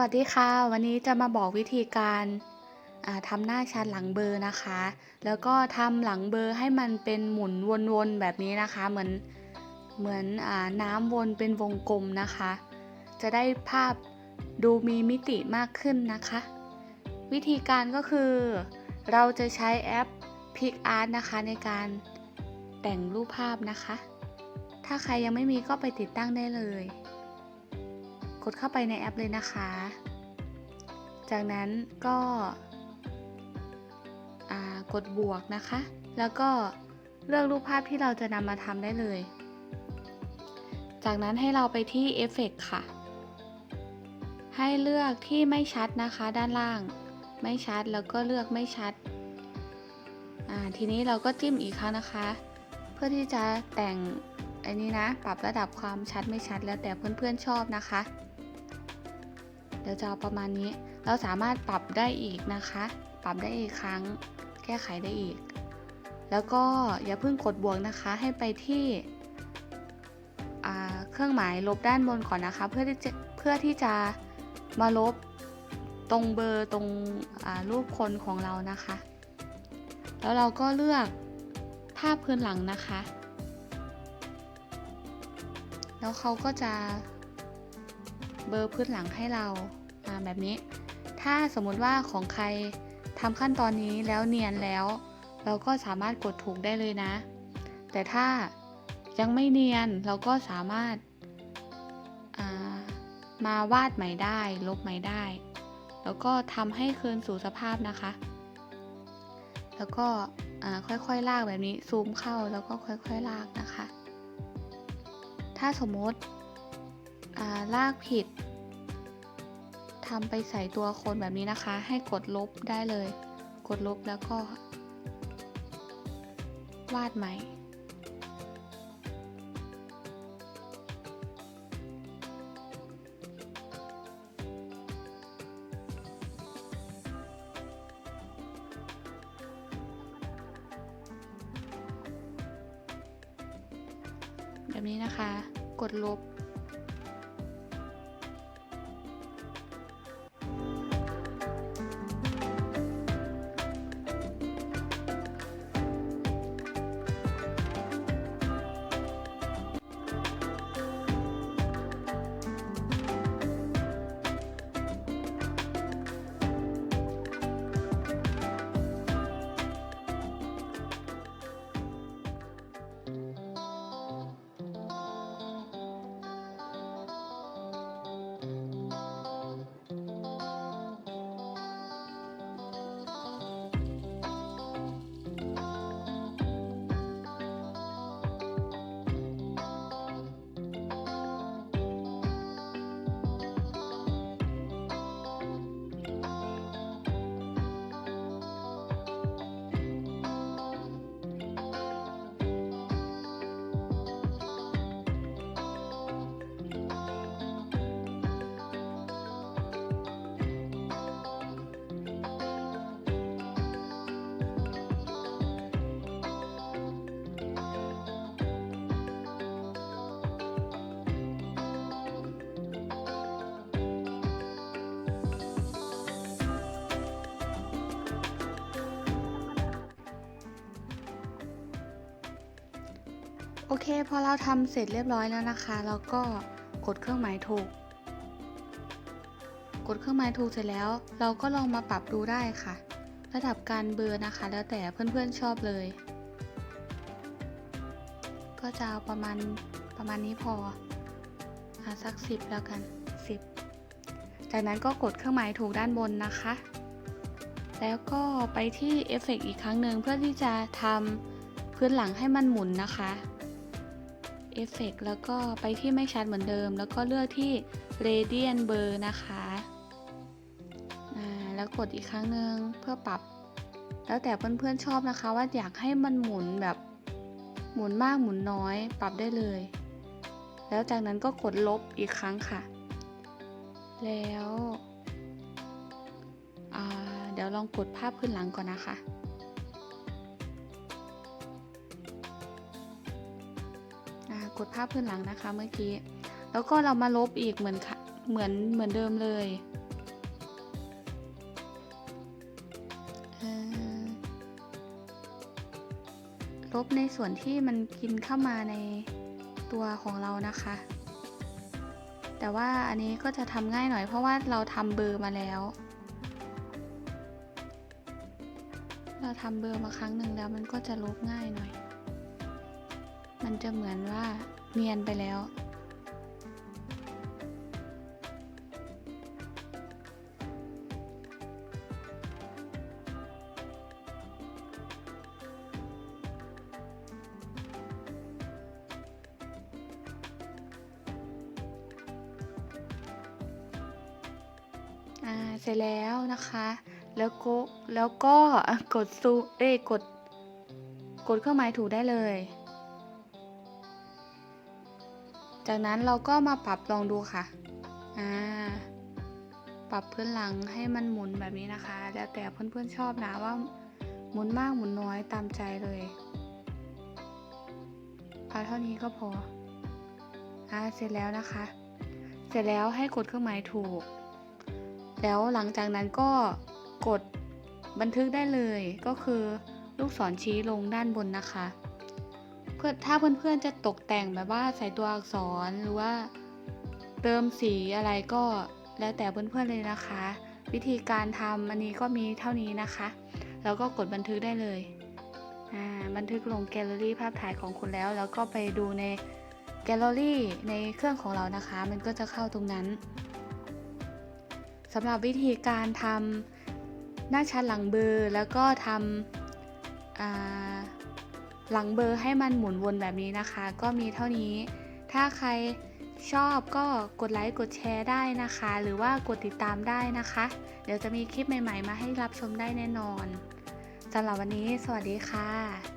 วัสดีค่ะ วันนี้จะมาบอกวิธีการาทำหน้าชัดหลังเบอร์นะคะ แล้วก็ทำหลังเบอร์ให้มันเป็นหมุนวนๆแบบนี้นะคะ เหมือนเหมือนอน้ำวนเป็นวงกลมนะคะ จะได้ภาพดูมีมิติมากขึ้นนะคะ วิธีการก็คือ เราจะใช้แอป PicArt นะคะในการแต่งรูปภาพนะคะ ถ้าใครยังไม่มีก็ไปติดตั้งได้เลย ดเข้าไปในแอปเลยนะคะ จากนั้นก็กดบวกนะคะ แล้วก็เลือกรูปภาพที่เราจะนำมาทำได้เลย จากนั้นให้เราไปที่เอฟเฟกค่ะ ให้เลือกที่ไม่ชัดนะคะ ด้านล่าง ไม่ชัดแล้วก็เลือกไม่ชัด ทีนี้เราก็จิ้มอีกครั้งนะคะ เพื่อที่จะแต่งอันนี้นะ ปรับระดับความชัดไม่ชัดแล้วแต่เพื่อนๆชอบนะคะ เดี๋ยวจะเอาประมาณนี้ เราสามารถปรับได้อีกนะคะ ปรับได้อีกครั้ง แก้ไขได้อีก แล้วก็อย่าเพิ่งกดบวกนะคะ ให้ไปที่เครื่องหมายลบด้านบนก่อนนะคะ เพื่อที่จะเพื่อที่จะมาลบตรงเบอร์ตรงรูปคนของเรานะคะ แล้วเราก็เลือกภาพพื้นหลังนะคะ แล้วเขาก็จะ เบอร์พื้นหลังให้เราแบบนี้ ถ้าสมมุติว่าของใครทำขั้นตอนนี้แล้วเนียนแล้ว เราก็สามารถกดถูกได้เลยนะ แต่ถ้ายังไม่เนียนเราก็สามารถามาวาดใหม่ได้ ลบใหม่ได้ แล้วก็ทำให้คืนสู่สภาพนะคะ แล้วก็ค่อยๆลากแบบนี้ซูมเข้าแล้วก็ค่อยๆลากนะคะ ถ้าสมมติ ลากผิดทำไปใส่ตัวคนแบบนี้นะคะ ให้กดลบได้เลย กดลบแล้วก็ วาดใหม่ แบบนี้นะคะ กดลบ โอเคพอเราทำเสร็จเรียบร้อยแล้วนะคะเราก็กดเครื่องหมายถูก กดเครื่องหมายถูกเสร็จแล้ว เราก็ลองมาปรับดูได้ค่ะ ระดับการเบอร์นะคะ แล้วแต่เพื่อนๆชอบเลย ก็จะเอาประมาณประมาณนี้พออสักสิบแล้วกันสิบจากนั้นก็กดเครื่องหมายถูกด้านบนนะคะ แล้วก็ไปที่เอฟเฟกอีกครั้งหนึ่งเพื่อที่จะทำพื้นหลังให้มันหมุนนะคะ เอฟเฟกแล้วก็ไปที่ไม่ชัดเหมือนเดิม แล้วก็เลือกที่ Radiant Blur นะคะแล้วกดอีกครั้งหนึ่งเพื่อปรับ แล้วแต่เพื่อนๆชอบนะคะว่าอยากให้มันหมุนแบบหมุนมากหมุนน้อย ปรับได้เลย แล้วจากนั้นก็กดลบอีกครั้งค่ะ แล้วเดี๋ยวลองกดภาพพื้นหลังก่อนนะคะ กดภาพพื้นหลังนะคะเมื่อกี้ แล้วก็เรามาลบอีกเหมือนเหมือนเหมือนเดิมเลยลบในส่วนที่มันกินเข้ามาในตัวของเรานะคะ แต่ว่าอันนี้ก็จะทำง่ายหน่อยเพราะว่าเราทำเบอร์มาแล้ว เราทำเบอร์มาครั้งหนึ่งแล้วมันก็จะลบง่ายหน่อย มันจะเหมือนว่าเนียนไปแล้ว เสร็จแล้วนะคะ แล้วก็แล้วก็กดซูเอ้กด กดเครื่องหมายถูกได้เลย จากนั้นเราก็มาปรับลองดูค่ะ อ่า ปรับพื้นหลังให้มันหมุนแบบนี้นะคะ แล้วแต่เพื่อนๆชอบนะว่าหมุนมากหมุนน้อยตามใจเลยเอาเท่านี้ก็พอ อ่า เสร็จแล้วนะคะ เสร็จแล้วให้กดเครื่องหมายถูก แล้วหลังจากนั้นก็กดบันทึกได้เลย ก็คือลูกศรชี้ลงด้านบนนะคะ เพื่อถ้าเพื่อนๆจะตกแต่งแบบว่าใส่ตัวอักษรหรือว่าเติมสีอะไรก็แล้วแต่เพื่อนๆเลยนะคะ วิธีการทำอันนี้ก็มีเท่านี้นะคะ แล้วก็กดบันทึกได้เลยบันทึกลงแกลเลอรี่ภาพถ่ายของคุณแล้ว แล้วก็ไปดูในแกลเลอรี่ในเครื่องของเรานะคะ มันก็จะเข้าตรงนั้นสำหรับวิธีการทำหน้าชัดหลังเบอร์แล้วก็ทำ หลังเบอร์ให้มันหมุนวนแบบนี้นะคะ ก็มีเท่านี้ ถ้าใครชอบก็กดไลค์กดแชร์ได้นะคะ หรือว่ากดติดตามได้นะคะ เดี๋ยวจะมีคลิปใหม่ ๆ มาให้รับชมได้แน่นอนสำหรับวันนี้ สวัสดีค่ะ